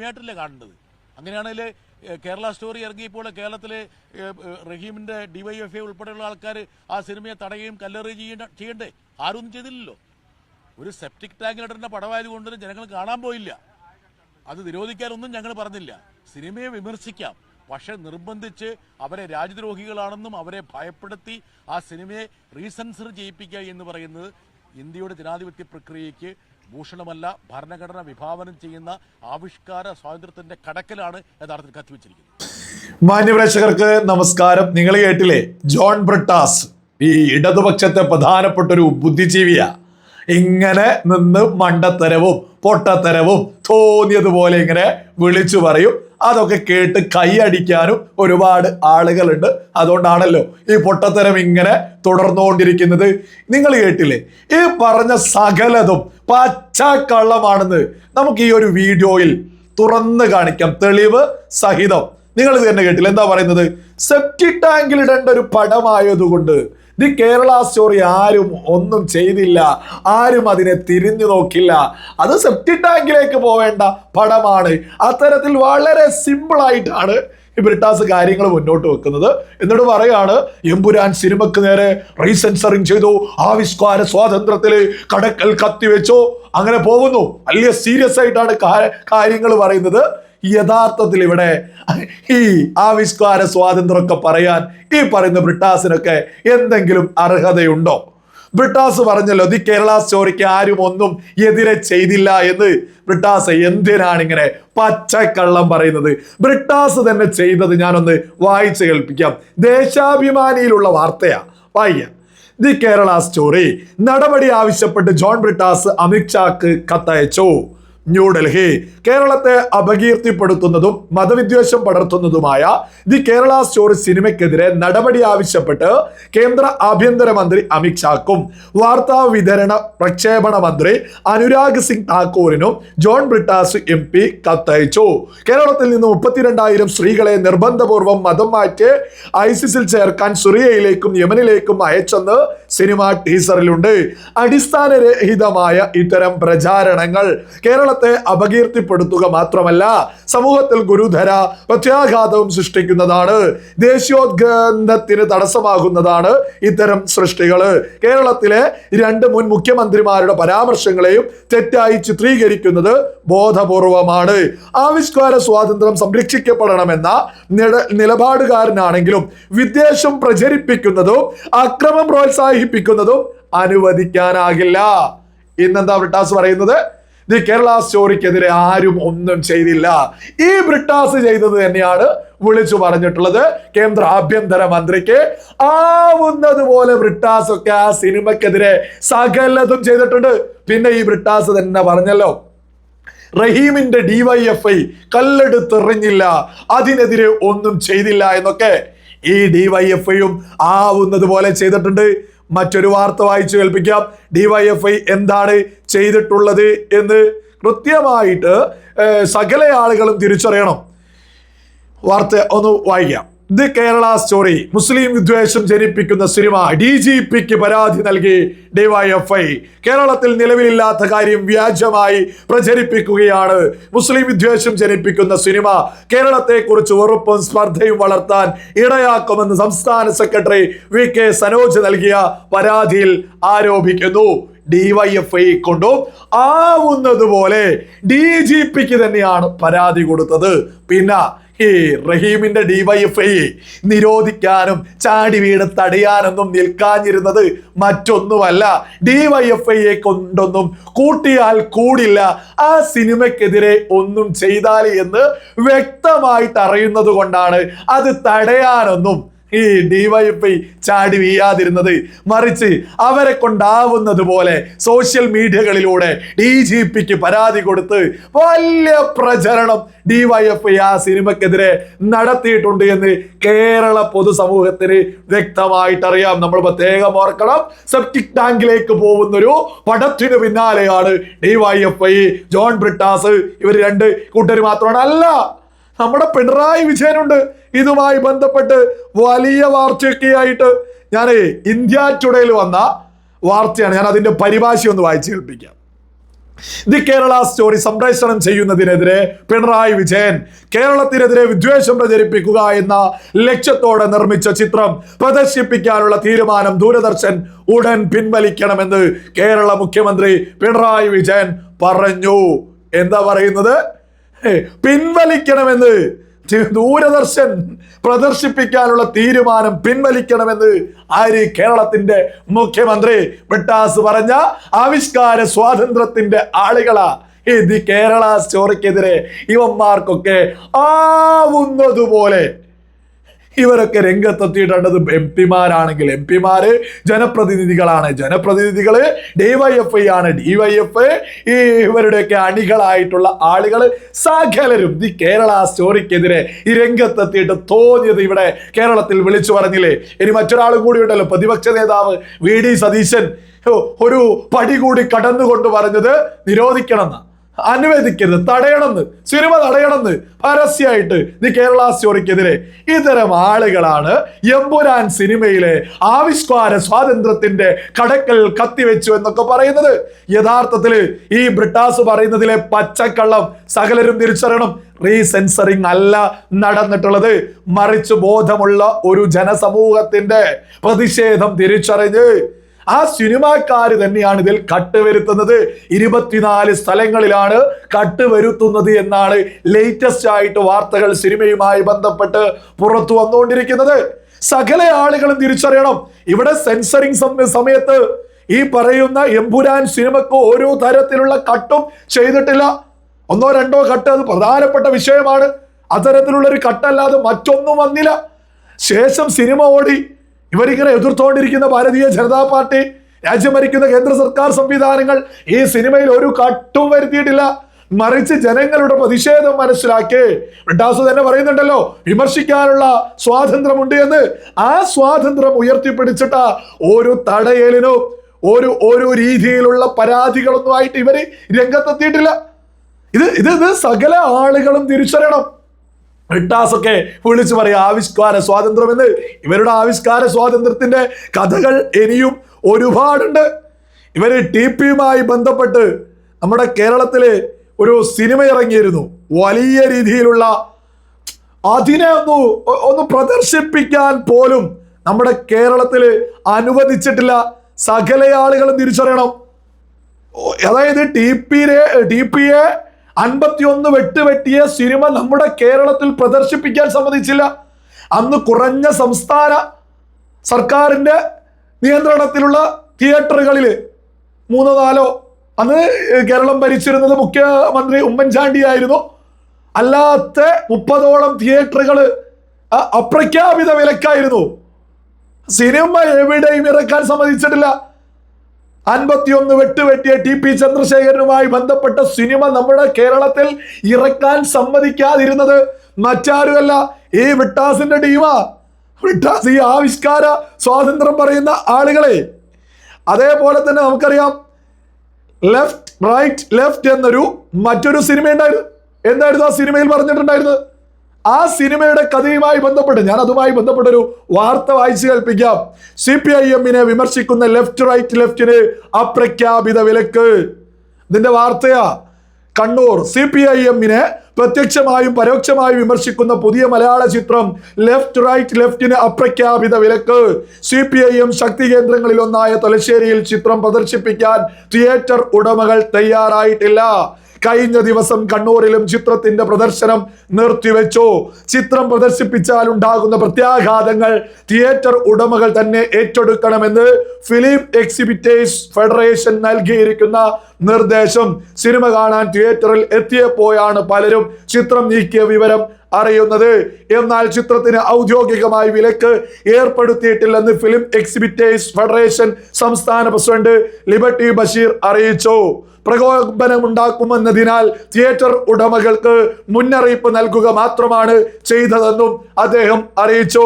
സിനിമയായിട്ടല്ലേ കാണേണ്ടത് അങ്ങനെയാണെങ്കിൽ കേരള സ്റ്റോറി ഇറങ്ങിയപ്പോൾ കേരളത്തിലെ റഹീമിന്റെ ഡിവൈഎഫ്ഐ ഉൾപ്പെടെയുള്ള ആൾക്കാർ ആ സിനിമയെ തടയുകയും കല്ലെറുകയും ചെയ്യേണ്ട ആരൊന്നും ചെയ്തില്ലല്ലോ. ഒരു സെപ്റ്റിക് ടാങ്കിലിടേണ്ട പടമായതുകൊണ്ട് ജനങ്ങൾ കാണാൻ പോയില്ല. അത് നിരോധിക്കാനൊന്നും ഞങ്ങൾ പറഞ്ഞില്ല. സിനിമയെ വിമർശിക്കാം. പക്ഷെ നിർബന്ധിച്ച് അവരെ രാജ്യദ്രോഹികളാണെന്നും അവരെ ഭയപ്പെടുത്തി ആ സിനിമയെ റീസെൻസർ ചെയ്യിപ്പിക്കുക എന്ന് പറയുന്നത് ഇന്ത്യയുടെ ജനാധിപത്യ പ്രക്രിയയ്ക്ക് ഭൂഷണമല്ല ഭരണഘടന വിഭാവനം ചെയ്യുന്ന ആവിഷ്കാര സ്വാതന്ത്ര്യത്തിന്റെ കടക്കലാണ് യഥാർത്ഥത്തിൽ കത്തിവെച്ചിരിക്കുന്നത്. മാന്യപ്രേക്ഷകർക്ക് നമസ്കാരം. നിങ്ങൾ കേട്ടില്ലേ? ജോൺ ബ്രിട്ടാസ് ഈ ഇടതുപക്ഷത്തെ പ്രധാനപ്പെട്ട ഒരു ബുദ്ധിജീവിയാ. ഇങ്ങനെ നിന്ന് മണ്ടത്തരവും പൊട്ടത്തരവും തോന്നിയതുപോലെ ഇങ്ങനെ വിളിച്ചു പറയും. അതൊക്കെ കേട്ട് കൈയടിക്കാനും ഒരുപാട് ആളുകളുണ്ട്. അതുകൊണ്ടാണല്ലോ ഈ പൊട്ടത്തരം ഇങ്ങനെ തുടർന്നുകൊണ്ടിരിക്കുന്നത്. നിങ്ങൾ കേട്ടില്ലേ? ഈ പറഞ്ഞ സകലതും പച്ചക്കള്ളമാണെന്ന് നമുക്ക് ഈ ഒരു വീഡിയോയിൽ തുറന്ന് കാണിക്കാം. തെളിവ് സഹിതം. നിങ്ങൾ ഇത് തന്നെ കേട്ടില്ല? എന്താ പറയുന്നത്? സെപ്റ്റി ടാങ്കിൽ ഇടേണ്ട ഒരു പടമായതുകൊണ്ട് ദി കേരള സ്റ്റോറി ആരും ഒന്നും ചെയ്തില്ല ആരും അതിനെ തിരിഞ്ഞു നോക്കില്ല. അത് സെപ്റ്റി ടാങ്കിലേക്ക് പോവേണ്ട പടമാണ്. അത്തരത്തിൽ വളരെ സിമ്പിളായിട്ടാണ് ഈ ബ്രിട്ടാസ് കാര്യങ്ങൾ മുന്നോട്ട് വെക്കുന്നത്. എന്നിട്ട് പറയാണ് എമ്പുരാൻ സിനിമക്ക് നേരെ റീസെൻസറിങ് ചെയ്തു ആവിഷ്കാര സ്വാതന്ത്ര്യത്തിൽ കടക്കൽ കത്തിവെച്ചു അങ്ങനെ പോകുന്നു. വലിയ സീരിയസ് ആയിട്ടാണ് കാര്യങ്ങൾ പറയുന്നത്. യഥാർത്ഥത്തിൽ ഇവിടെ ഈ ആവിഷ്കാര സ്വാതന്ത്ര്യമൊക്കെ പറയാൻ ഈ പറയുന്ന ബ്രിട്ടാസിനൊക്കെ എന്തെങ്കിലും അർഹതയുണ്ടോ? ബ്രിട്ടാസ് പറഞ്ഞല്ലോ ദി കേരള സ്റ്റോറിക്ക് ആരും ഒന്നും എതിരെ ചെയ്തില്ല എന്ന്. ബ്രിട്ടാസ് എന്തിനാണ് ഇങ്ങനെ പച്ചക്കള്ളം പറയുന്നത്? ബ്രിട്ടാസ് തന്നെ ചെയ്തത് ഞാനൊന്ന് വായിച്ചു കേൾപ്പിക്കാം. ദേശാഭിമാനിയിലുള്ള വാർത്തയാ. വായിക്കാം. The Kerala story. നടപടി ആവശ്യപ്പെട്ട് ജോൺ ബ്രിട്ടാസ് അമിത്ഷാക്ക് കത്തയച്ചു. ന്യൂഡൽഹി. കേരളത്തെ അപകീർത്തിപ്പെടുത്തുന്നതും മതവിദ്വേഷം പടർത്തുന്നതുമായ ദി കേരള സ്റ്റോറി സിനിമയ്ക്കെതിരെ നടപടി ആവശ്യപ്പെട്ട് കേന്ദ്ര ആഭ്യന്തരമന്ത്രി അമിത്ഷാക്കും വാർത്താ വിതരണ പ്രക്ഷേപണ മന്ത്രി അനുരാഗ് സിംഗ് താക്കൂറിനും ജോൺ ബ്രിട്ടാസ് എം പി കത്തയച്ചു. കേരളത്തിൽ നിന്ന് മുപ്പത്തിരണ്ടായിരം സ്ത്രീകളെ നിർബന്ധപൂർവം മതം മാറ്റി ഐസിസിൽ ചേർക്കാൻ സുറിയയിലേക്കും യമനിലേക്കും അയച്ചെന്ന് സിനിമ ടീസറിലുണ്ട്. അടിസ്ഥാനരഹിതമായ ഇത്തരം പ്രചാരണങ്ങൾ കേരളത്തെ അപകീർത്തിപ്പെടുത്തുക മാത്രമല്ല സമൂഹത്തിൽ ഗുരുതര പ്രത്യാഘാതവും സൃഷ്ടിക്കുന്നതാണ്. ദേശീയോദ്ഗ്രന്ഥത്തിന് തടസ്സമാകുന്നതാണ് ഇത്തരം സൃഷ്ടികൾ കേരളത്തിലെ രണ്ട് മുൻ മുഖ്യമന്ത്രിമാരുടെ പരാമർശങ്ങളെയും തെറ്റായി ചിത്രീകരിക്കുന്നത് ബോധപൂർവമാണ്. ആവിഷ്കാര സ്വാതന്ത്ര്യം സംരക്ഷിക്കപ്പെടണമെന്ന നില- നിലപാടുകാരനാണെങ്കിലും വിദ്വേഷം പ്രചരിപ്പിക്കുന്നതും അക്രമം പ്രോത്സാഹിപ്പിക്കുന്നതും അനുവദിക്കാനാകില്ല. ഇന്നെന്താ ബ്രിട്ടാസ് പറയുന്നത്? ദി കേരള സ്റ്റോറിക്കെതിരെ ആരും ഒന്നും ചെയ്തില്ല. ഈ ബ്രിട്ടാസ് ചെയ്തത് തന്നെയാണ് വിളിച്ചു പറഞ്ഞിട്ടുള്ളത് കേന്ദ്ര ആഭ്യന്തര മന്ത്രിക്ക്. ആവുന്നത് പോലെ ബ്രിട്ടാസ് ഒക്കെ ആ സിനിമക്കെതിരെ സകലതും ചെയ്തിട്ടുണ്ട്. പിന്നെ ഈ ബ്രിട്ടാസ് തന്നെ പറഞ്ഞല്ലോ റഹീമിന്റെ ഡിവൈഎഫ്ഐ കല്ലെടുത്തെറിഞ്ഞില്ല അതിനെതിരെ ഒന്നും ചെയ്തില്ല എന്നൊക്കെ ഈ ഡിവൈഎഫ്ഐയും ആവുന്നത് പോലെ ചെയ്തിട്ടുണ്ട്. മറ്റൊരു വാർത്ത വായിച്ചു കേൾപ്പിക്കാം. ഡിവൈഎഫ്ഐ എന്താണ് ചെയ്തിട്ടുള്ളത് എന്ന് കൃത്യമായിട്ട് സകല ആളുകളും തിരിച്ചറിയണം. വാർത്ത ഒന്ന് വായിക്കാം. The Kerala story. മുസ്ലിം വിദ്വേഷം ജനിപ്പിക്കുന്ന സിനിമ ഡി ജി പിക്ക് പരാതി നൽകി ഡിവൈഎഫ്ഐ. കേരളത്തിൽ നിലവിലില്ലാത്ത കാര്യം വ്യാജമായി പ്രചരിപ്പിക്കുകയാണ്. മുസ്ലിം വിദ്വേഷം ജനിപ്പിക്കുന്ന സിനിമ കേരളത്തെ കുറിച്ച് വെറുപ്പും സ്പർദ്ധയും വളർത്താൻ ഇടയാക്കുമെന്ന് സംസ്ഥാന സെക്രട്ടറി വി കെ സനോജ് നൽകിയ പരാതിയിൽ ആരോപിക്കുന്നു. ഡിവൈഎഫ്ഐ കൊണ്ടും ആവുന്നത് പോലെ ഡി ജി പിക്ക് തന്നെയാണ് പരാതി കൊടുത്തത്. പിന്നെ ഈ റഹീമിന്റെ ഡിവൈഎഫ്ഐ നിരോധിക്കാനും ചാടി വീണ് തടയാനൊന്നും നിൽക്കാഞ്ഞിരുന്നത് മറ്റൊന്നുമല്ല. ഡിവൈഎഫ്ഐയെ കൊണ്ടൊന്നും കൂട്ടിയാൽ കൂടില്ല. ആ സിനിമയ്ക്കെതിരെ ഒന്നും ചെയ്താൽ എന്ന് വ്യക്തമായിട്ട് അറിയുന്നത് കൊണ്ടാണ് അത് തടയാനൊന്നും ഈ ഡിവൈഎഫ്ഐ ചാടി വീയാതിരുന്നത് മറിച്ച് അവരെ കൊണ്ടാവുന്നത് പോലെ സോഷ്യൽ മീഡിയകളിലൂടെ ഡി ജി പിക്ക് പരാതി കൊടുത്ത് വലിയ പ്രചരണം ഡിവൈഎഫ്ഐ ആ സിനിമക്കെതിരെ നടത്തിയിട്ടുണ്ട് എന്ന് കേരള പൊതുസമൂഹത്തിന് വ്യക്തമായിട്ടറിയാം. നമ്മൾ പ്രത്യേകം ഓർക്കണം. സെപ്റ്റിക് ടാങ്കിലേക്ക് പോകുന്നൊരു പടത്തിനു പിന്നാലെയാണ് ഡിവൈഎഫ്ഐ ജോൺ ബ്രിട്ടാസ് ഇവർ രണ്ട് കൂട്ടർ മാത്രമാണ്. അല്ല നമ്മുടെ പിണറായി വിജയനുണ്ട്. ഇതുമായി ബന്ധപ്പെട്ട് വലിയ വാർത്തയൊക്കെ ആയിട്ട് ഞാൻ ഇന്ത്യ ടുഡേയിൽ വന്ന വാർത്തയാണ് ഞാൻ അതിന്റെ പരിഭാഷ ഒന്ന് വായിച്ചു കേൾപ്പിക്കാം. ദി കേരള സ്റ്റോറി സംപ്രേഷണം ചെയ്യുന്നതിനെതിരെ പിണറായി വിജയൻ കേരളത്തിനെതിരെ വിദ്വേഷം പ്രചരിപ്പിക്കുക എന്ന ലക്ഷ്യത്തോടെ നിർമ്മിച്ച ചിത്രം പ്രദർശിപ്പിക്കാനുള്ള തീരുമാനം ദൂരദർശൻ ഉടൻ പിൻവലിക്കണമെന്ന് കേരള മുഖ്യമന്ത്രി പിണറായി വിജയൻ പറഞ്ഞു. എന്താ പറയുന്നത്? പിൻവലിക്കണമെന്ന് ദൂരദർശൻ പ്രദർശിപ്പിക്കാനുള്ള തീരുമാനം പിൻവലിക്കണമെന്ന് ആര് കേരളത്തിന്റെ മുഖ്യമന്ത്രി വിട്ടാസ് പറഞ്ഞ? ആവിഷ്കാര സ്വാതന്ത്ര്യത്തിന്റെ ആളുകളാ. ഇത് കേരള സ്റ്റോറിക്കെതിരെ ഇവന്മാർക്കൊക്കെ ആവുന്നതുപോലെ. ഇവരൊക്കെ രംഗത്തെത്തിയിട്ടുള്ളത് എം പിമാരാണെങ്കിൽ എം പിമാര് ജനപ്രതിനിധികളാണ്. ജനപ്രതിനിധികൾ ഐ ആണ്. ഡിവൈഎഫ് ഈ ഇവരുടെയൊക്കെ അണികളായിട്ടുള്ള ആളുകൾ സകലരും ഈ കേരള സ്റ്റോറിക്കെതിരെ ഈ രംഗത്തെത്തിയിട്ട് തോന്നിയത് ഇവിടെ കേരളത്തിൽ വിളിച്ചു പറഞ്ഞില്ലേ? ഇനി മറ്റൊരാളും കൂടി ഉണ്ടല്ലോ. പ്രതിപക്ഷ നേതാവ് വി ഡി സതീശൻ. ഒരു പടി കൂടി കടന്നുകൊണ്ട് പറഞ്ഞത് നിരോധിക്കണം അനുവദിക്കരുത് തടയണമെന്ന് സിനിമ തടയണമെന്ന് പരസ്യമായിട്ട് ദി കേരള സ്റ്റോറിക്കെതിരെ ഇത്തരം ആളുകളാണ് എമ്പുരാൻ സിനിമയിലെ ആവിഷ്കാര സ്വാതന്ത്ര്യത്തിന്റെ കടക്കൽ കത്തിവെച്ചു എന്നൊക്കെ പറയുന്നത്. യഥാർത്ഥത്തിൽ ഈ ബ്രിട്ടാസ് പറയുന്നതിലെ പച്ചക്കള്ളം സകലരും തിരിച്ചറിയണം. റീസെൻസറിങ് അല്ല നടന്നിട്ടുള്ളത്. മറിച്ച് ബോധമുള്ള ഒരു ജനസമൂഹത്തിന്റെ പ്രതിഷേധം തിരിച്ചറിഞ്ഞ് ആ സിനിമാക്കാര് തന്നെയാണ് ഇതിൽ കട്ട് വരുത്തുന്നത്. ഇരുപത്തിനാല് സ്ഥലങ്ങളിലാണ് കട്ട് വരുത്തുന്നത് എന്നാണ് ലേറ്റസ്റ്റ് ആയിട്ട് വാർത്തകൾ സിനിമയുമായി ബന്ധപ്പെട്ട് പുറത്തു വന്നുകൊണ്ടിരിക്കുന്നത്. സകല ആളുകളും തിരിച്ചറിയണം. ഇവിടെ സെൻസറിങ് സമയത്ത് ഈ പറയുന്ന എമ്പുരാൻ സിനിമക്ക് ഓരോ തരത്തിലുള്ള കട്ടും ചെയ്തിട്ടില്ല. ഒന്നോ രണ്ടോ കട്ട് അത് പ്രധാനപ്പെട്ട വിഷയമാണ്. അത്തരത്തിലുള്ള ഒരു കട്ടല്ലാതെ മറ്റൊന്നും വന്നില്ല. ശേഷം സിനിമ ഓടി. ഇവരിങ്ങനെ എതിർത്തുകൊണ്ടിരിക്കുന്ന ഭാരതീയ ജനതാ പാർട്ടി രാജ്യം ഭരിക്കുന്ന കേന്ദ്ര സർക്കാർ സംവിധാനങ്ങൾ ഈ സിനിമയിൽ ഒരു കട്ടും വരുത്തിയിട്ടില്ല. മറിച്ച് ജനങ്ങളുടെ പ്രതിഷേധം മനസ്സിലാക്കി. വിട്ടാസു തന്നെ പറയുന്നുണ്ടല്ലോ വിമർശിക്കാനുള്ള സ്വാതന്ത്ര്യമുണ്ട് എന്ന്. ആ സ്വാതന്ത്ര്യം ഉയർത്തിപ്പിടിച്ചിട്ട ഒരു തടയലിനോ ഒരു ഒരു രീതിയിലുള്ള പരാതികളൊന്നും ആയിട്ട് ഇവർ രംഗത്തെത്തിയിട്ടില്ല. ഇത് ഇത് ഇത് സകല ആളുകളും തിരിച്ചറിയണം. ബ്രിട്ടാസൊക്കെ വിളിച്ചു പറയാം ആവിഷ്കാര സ്വാതന്ത്ര്യം എന്ന് ഇവരുടെ ആവിഷ്കാര സ്വാതന്ത്ര്യത്തിന്റെ കഥകൾ ഇനിയും ഒരുപാടുണ്ട്. ഇവർ ടി പിയുമായി ബന്ധപ്പെട്ട് നമ്മുടെ കേരളത്തിലെ ഒരു സിനിമ ഇറങ്ങിയിരുന്നു. വലിയ രീതിയിലുള്ള അതിനെ ഒന്ന് ഒന്ന് പ്രദർശിപ്പിക്കാൻ പോലും നമ്മുടെ കേരളത്തിൽ അനുവദിച്ചിട്ടില്ല. സകല ആളുകളും തിരിച്ചറിയണം. അതായത് ടി പിയെ ടി പിയെ അൻപത്തിയൊന്ന് വെട്ടുവെട്ടിയ സിനിമ നമ്മുടെ കേരളത്തിൽ പ്രദർശിപ്പിക്കാൻ സമ്മതിച്ചില്ല. അന്ന് കുറഞ്ഞ സംസ്ഥാന സർക്കാരിന്റെ നിയന്ത്രണത്തിലുള്ള തിയേറ്ററുകളിൽ മൂന്നോ നാലോ അന്ന് കേരളം ഭരിച്ചിരുന്നത് മുഖ്യമന്ത്രി ഉമ്മൻചാണ്ടി ആയിരുന്നു. അല്ലാത്ത മുപ്പതോളം തിയേറ്ററുകൾ അപ്രഖ്യാപിത വിലക്കായിരുന്നു. സിനിമ എവിടെയും ഇറക്കാൻ സമ്മതിച്ചിട്ടില്ല. അൻപത്തിയൊന്ന് വെട്ടുവെട്ടിയ ടി പി ചന്ദ്രശേഖരനുമായി ബന്ധപ്പെട്ട സിനിമ നമ്മുടെ കേരളത്തിൽ ഇറക്കാൻ സമ്മതിക്കാതിരുന്നത് മറ്റാരുമല്ല ഈ വിട്ടാസിന്റെ ടീമാ. വിട്ടാസ് ഈ ആവിഷ്കാര സ്വാതന്ത്ര്യം പറയുന്ന ആളുകളെ. അതേപോലെ തന്നെ നമുക്കറിയാം ലെഫ്റ്റ് റൈറ്റ് ലെഫ്റ്റ് എന്നൊരു മറ്റൊരു സിനിമ ഉണ്ടായിരുന്നു എന്തായിരുന്നു ആ സിനിമയിൽ പറഞ്ഞിട്ടുണ്ടായിരുന്നത്? ആ സിനിമയുടെ കഥയുമായി ബന്ധപ്പെട്ട് ഞാൻ അതുമായി ബന്ധപ്പെട്ട ഒരു വാർത്ത വായിച്ചു കേൾപ്പിക്കാം. സി പി ഐ എമ്മിനെ വിമർശിക്കുന്ന ലെഫ്റ്റ് റൈറ്റ് ലെഫ്റ്റിന് അപ്രഖ്യാപിത വിലക്ക്. ഇതിന്റെ വാർത്തയാ. കണ്ണൂർ സി പി ഐ എമ്മിനെ പ്രത്യക്ഷമായും പരോക്ഷമായും വിമർശിക്കുന്ന പുതിയ മലയാള ചിത്രം ലെഫ്റ്റ് റൈറ്റ് ലെഫ്റ്റിന് അപ്രഖ്യാപിത വിലക്ക്. സി പി ഐ എം ശക്തി കേന്ദ്രങ്ങളിൽ ഒന്നായ തലശ്ശേരിയിൽ ചിത്രം പ്രദർശിപ്പിക്കാൻ തിയേറ്റർ ഉടമകൾ തയ്യാറായിട്ടില്ല. കഴിഞ്ഞ ദിവസം കണ്ണൂരിലും ചിത്രത്തിന്റെ പ്രദർശനം നിർത്തിവെച്ചു. ചിത്രം പ്രദർശിപ്പിച്ചാൽ ഉണ്ടാകുന്ന പ്രത്യാഘാതങ്ങൾ തിയേറ്റർ ഉടമകൾ തന്നെ ഏറ്റെടുക്കണമെന്ന് ഫിലിം എക്സിബിറ്റേഴ്സ് ഫെഡറേഷൻ നൽകിയിരിക്കുന്ന നിർദ്ദേശം സിനിമ കാണാൻ തിയേറ്ററിൽ എത്തിയപ്പോഴാണ് പലരും ചിത്രം നീക്കിയ വിവരം അറിയുന്നത്. എന്നാൽ ചിത്രത്തിന് ഔദ്യോഗികമായി വിലക്ക് ഏർപ്പെടുത്തിയിട്ടില്ലെന്ന് ഫിലിം എക്സിബിറ്റേഴ്സ് ഫെഡറേഷൻ സംസ്ഥാന പ്രസിഡന്റ് ലിബർട്ടി ബഷീർ അറിയിച്ചു. പ്രകോപനമുണ്ടാക്കുമെന്നതിനാൽ തിയേറ്റർ ഉടമകൾക്ക് മുന്നറിയിപ്പ് നൽകുക മാത്രമാണ് ചെയ്തതെന്നും അദ്ദേഹം അറിയിച്ചു.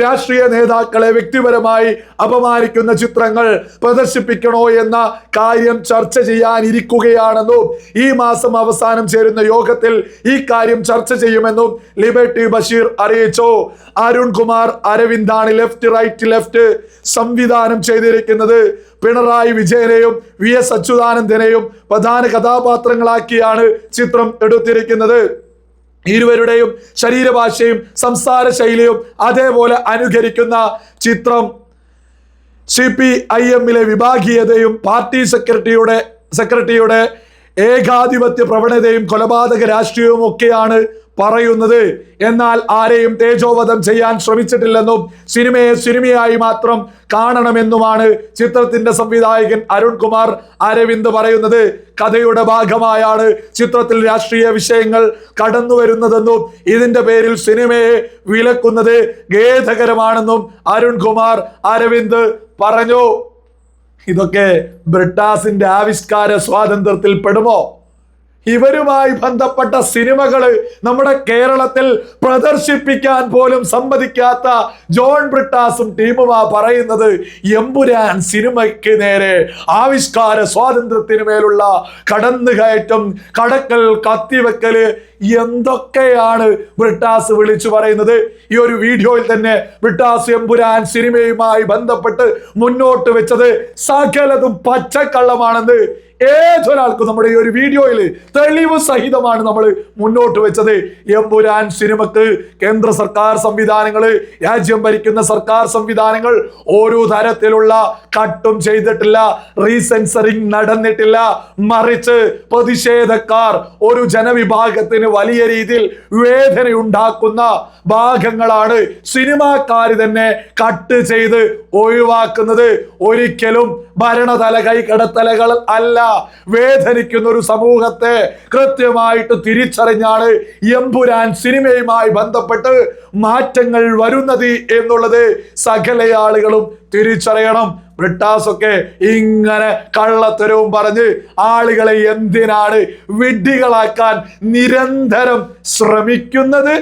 രാഷ്ട്രീയ നേതാക്കളെ വ്യക്തിപരമായി അപമാനിക്കുന്ന ചിത്രങ്ങൾ പ്രദർശിപ്പിക്കണോ എന്ന കാര്യം ചർച്ച ചെയ്യാനിരിക്കുകയാണെന്നും ഈ മാസം അവസാനം ചേരുന്ന യോഗത്തിൽ ഈ കാര്യം ചർച്ച ചെയ്യുമെന്നും ലിബർട്ടി ബഷീർ അറിയിച്ചു. അരുൺ കുമാർ അരവിന്ദാണ് ലെഫ്റ്റ് റൈറ്റ് ലെഫ്റ്റ് സംവിധാനം ചെയ്തിരിക്കുന്നത്. പിണറായി വിജയനെയും വി എസ് അച്യുതാനന്ദനെയും പ്രധാന കഥാപാത്രങ്ങളാക്കിയാണ് ചിത്രം എടുത്തിരിക്കുന്നത്. ഇരുവരുടെയും ശരീരഭാഷയും സംസാര ശൈലിയും അതേപോലെ അനുകരിക്കുന്ന ചിത്രം. സി പി ഐ എമ്മിലെ വിഭാഗീയതയും പാർട്ടി സെക്രട്ടറിയുടെ സെക്രട്ടറിയുടെ ഏകാധിപത്യ പ്രവണതയും കൊലപാതക രാഷ്ട്രീയവും ഒക്കെയാണ് പറയുന്നത്. എന്നാൽ ആരെയും തേജോവധം ചെയ്യാൻ ശ്രമിച്ചിട്ടില്ലെന്നും സിനിമയെ സിനിമയായി മാത്രം കാണണമെന്നുമാണ് ചിത്രത്തിന്റെ സംവിധായകൻ അരുൺകുമാർ അരവിന്ദ് പറയുന്നത്. കഥയുടെ ഭാഗമായാണ് ചിത്രത്തിൽ രാഷ്ട്രീയ വിഷയങ്ങൾ കടന്നു വരുന്നതെന്നും ഇതിന്റെ പേരിൽ സിനിമയെ വിലക്കുന്നത് ഖേദകരമാണെന്നും അരുൺകുമാർ അരവിന്ദ് പറഞ്ഞു. ഇതൊക്കെ ബ്രിട്ടാസിന്റെ ആവിഷ്കാര സ്വാതന്ത്ര്യത്തിൽ പെടുമോ? ഇവരുമായി ബന്ധപ്പെട്ട സിനിമകൾ നമ്മുടെ കേരളത്തിൽ പ്രദർശിപ്പിക്കാൻ പോലും സമ്മതിക്കാത്ത ജോൺ ബ്രിട്ടാസും ടീമുമാ പറയുന്നത് എമ്പുരാൻ സിനിമയ്ക്ക് നേരെ ആവിഷ്കാര സ്വാതന്ത്ര്യത്തിന് മേലുള്ള കടന്നുകയറ്റം കടക്കൽ കത്തിവെക്കൽ എന്തൊക്കെയാണ് ബ്രിട്ടാസ് വിളിച്ചു പറയുന്നത്? ഈ ഒരു വീഡിയോയിൽ തന്നെ ബ്രിട്ടാസ് എമ്പുരാൻ സിനിമയുമായി ബന്ധപ്പെട്ട് മുന്നോട്ട് വെച്ചത് സകലതും പച്ചക്കള്ളമാണെന്ന് ഏതൊരാൾക്കും നമ്മുടെ ഈ ഒരു വീഡിയോയിൽ തെളിവ് സഹിതമാണ് നമ്മൾ മുന്നോട്ട് വെച്ചത്. എമ്പുരാൻ സിനിമക്ക് കേന്ദ്ര സർക്കാർ സംവിധാനങ്ങൾ രാജ്യം ഭരിക്കുന്ന സർക്കാർ സംവിധാനങ്ങൾ ഓരോ തരത്തിലുള്ള കട്ടും ചെയ്തിട്ടില്ല റീസെൻസറിങ് നടന്നിട്ടില്ല. മറിച്ച് പ്രതിഷേധക്കാർ ഒരു ജനവിഭാഗത്തിന് വലിയ രീതിയിൽ വേദനയുണ്ടാക്കുന്ന ഭാഗങ്ങളാണ് സിനിമാക്കാർ തന്നെ കട്ട് ചെയ്ത് ഒഴിവാക്കുന്നത്. ഒരിക്കലും ഭരണതല കൈകടത്തലകൾ അല്ല. വേദനിക്കുന്ന ഒരു സമൂഹത്തെ കൃത്യമായിട്ട് തിരിച്ചറിഞ്ഞാണ് എമ്പുരാൻ സിനിമയുമായി ബന്ധപ്പെട്ട് മാറ്റങ്ങൾ വരുന്നത് എന്നുള്ളത് സകല ആളുകളും തിരിച്ചറിയണം. ബ്രിട്ടാസ് ഒക്കെ ഇങ്ങനെ കള്ളത്തരവും പറഞ്ഞ് ആളുകളെ എന്തിനാണ് വിഡ്ഢികളാക്കാൻ നിരന്തരം ശ്രമിക്കുന്നത്?